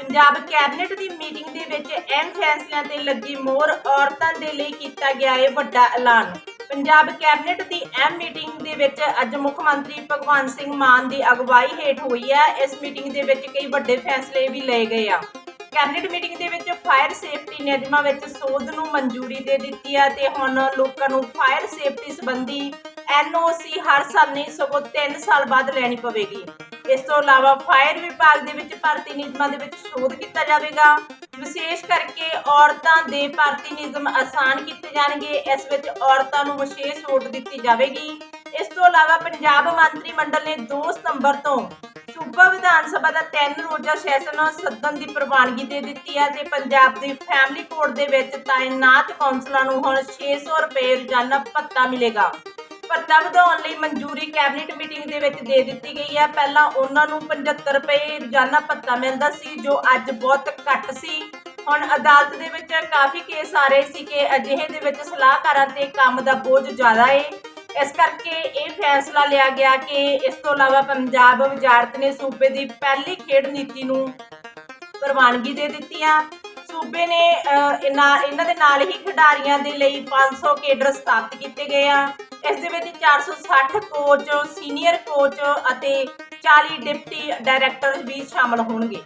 Punjab cabinet ਦੀ meeting ਦੇ ਵਿੱਚ ਅਹਿਮ ਫੈਸਲਿਆਂ ਤੇ ਲੱਗੀ ਮੋਹਰ ਔਰਤਾਂ ਦੇ ਲਈ ਕੀਤਾ ਗਿਆ ਹੈ ਵੱਡਾ ਐਲਾਨ। ਪੰਜਾਬ ਕੈਬਨਿਟ ਦੀ ਅਹਿਮ ਮੀਟਿੰਗ ਦੇ ਵਿੱਚ ਅੱਜ ਮੁੱਖ ਮੰਤਰੀ ਭਗਵੰਤ ਸਿੰਘ ਮਾਨ ਦੀ ਅਗਵਾਈ ਹੇਠ ਹੋਈ ਹੈ। ਇਸ ਮੀਟਿੰਗ ਦੇ ਵਿੱਚ ਕਈ ਵੱਡੇ ਫੈਸਲੇ ਵੀ ਲਏ ਗਏ ਆ। ਕੈਬਨਿਟ ਮੀਟਿੰਗ ਦੇ ਵਿੱਚ ਫਾਇਰ ਸੇਫਟੀ ਨਿਯਮਾਂ ਵਿੱਚ ਸੋਧ ਨੂੰ ਮਨਜ਼ੂਰੀ ਦੇ ਦਿੱਤੀ ਹੈ ਤੇ ਹੁਣ ਲੋਕਾਂ ਨੂੰ ਫਾਇਰ ਸੇਫਟੀ ਸੰਬੰਧੀ ਐਨਓਸੀ ਹਰ ਸਾਲ ਨਹੀਂ, ਸਗੋਂ 3 ਸਾਲ ਬਾਅਦ ਲੈਣੀ ਪਵੇਗੀ। ਇਸ ਤੋਂ ਇਲਾਵਾ ਫਾਇਰ ਵਿਭਾਗ ਦੇ ਵਿੱਚ ਭਰਤੀ ਨਿਯਮਾਂ ਦੇ ਵਿੱਚ ਸੋਧ ਕੀਤਾ ਜਾਵੇਗਾ। ਵਿਸ਼ੇਸ਼ ਕਰਕੇ ਔਰਤਾਂ ਦੇ ਭਰਤੀ ਨਿਯਮ ਆਸਾਨ ਕੀਤੇ ਜਾਣਗੇ। ਇਸ ਵਿੱਚ ਔਰਤਾਂ ਨੂੰ ਵਿਸ਼ੇਸ਼ ਛੋਟ ਦਿੱਤੀ ਜਾਵੇਗੀ। ਇਸ ਤੋਂ ਇਲਾਵਾ ਪੰਜਾਬ ਮੰਤਰੀ ਮੰਡਲ ਨੇ 2 ਸਤੰਬਰ ਤੋਂ ਸੂਬਾ ਵਿਧਾਨ ਸਭਾ ਦਾ ਤਿੰਨ ਰੋਜ਼ਾ ਸੈਸ਼ਨ ਸੱਦਣ ਦੀ ਪ੍ਰਵਾਨਗੀ ਦੇ ਦਿੱਤੀ ਹੈ ਤੇ ਪੰਜਾਬ ਦੇ ਫੈਮਿਲੀ ਕੋਰਟ ਦੇ ਵਿੱਚ ਤਾਇਨਾਤ ਕੌਂਸਲਾਂ ਨੂੰ ਹੁਣ 600 ਰੁਪਏ ਰੋਜ਼ਾਨਾ ਭੱਤਾ ਮਿਲੇਗਾ। ਭੱਤਾ ਵਧਾਉਣ ਲਈ ਮਨਜ਼ੂਰੀ ਕੈਬਨਿਟ ਮੀਟਿੰਗ ਦੇ ਵਿੱਚ ਦੇ ਦਿੱਤੀ ਗਈ ਹੈ। ਪਹਿਲਾਂ ਉਹਨਾਂ ਨੂੰ 75 ਰੁਪਏ ਰੋਜ਼ਾਨਾ ਭੱਤਾ ਮਿਲਦਾ ਸੀ, ਜੋ ਅੱਜ ਬਹੁਤ ਘੱਟ ਸੀ। ਹੁਣ ਅਦਾਲਤ ਦੇ ਵਿੱਚ ਕਾਫੀ ਕੇਸ ਆ ਰਹੇ ਸੀ ਕਿ ਅਜਿਹੇ ਦੇ ਵਿੱਚ ਸਲਾਹਕਾਰਾਂ ਤੇ ਕੰਮ ਦਾ ਬੋਝ ਜ਼ਿਆਦਾ ਹੈ ਇਸ ਕਰਕੇ ਇਹ ਫੈਸਲਾ ਲਿਆ ਗਿਆ ਕਿ ਇਸ ਤੋਂ ਇਲਾਵਾ ਪੰਜਾਬ ਵਿਦਿਆਰਥ ਨੇ ਸੂਬੇ ਦੀ ਪਹਿਲੀ ਖੇਡ ਨੀਤੀ ਨੂੰ ਪ੍ਰਵਾਨਗੀ ਦੇ ਦਿੱਤੀ ਆ। ਸੂਬੇ ਨੇ ਇਹਨਾਂ ਇਹਨਾਂ ਦੇ ਨਾਲ ਹੀ ਖਿਡਾਰੀਆਂ ਦੇ ਲਈ 500 ਕੇਡਰ ਸਥਾਪਿਤ ਕੀਤੇ ਗਏ ਆ। ਇਸ ਦੇ ਵਿੱਚ 460 ਕੋਚ ਸੀਨੀਅਰ ਕੋਚ ਅਤੇ 40 ਡਿਪਟੀ ਡਾਇਰੈਕਟਰ ਵੀ ਸ਼ਾਮਲ ਹੋਣਗੇ।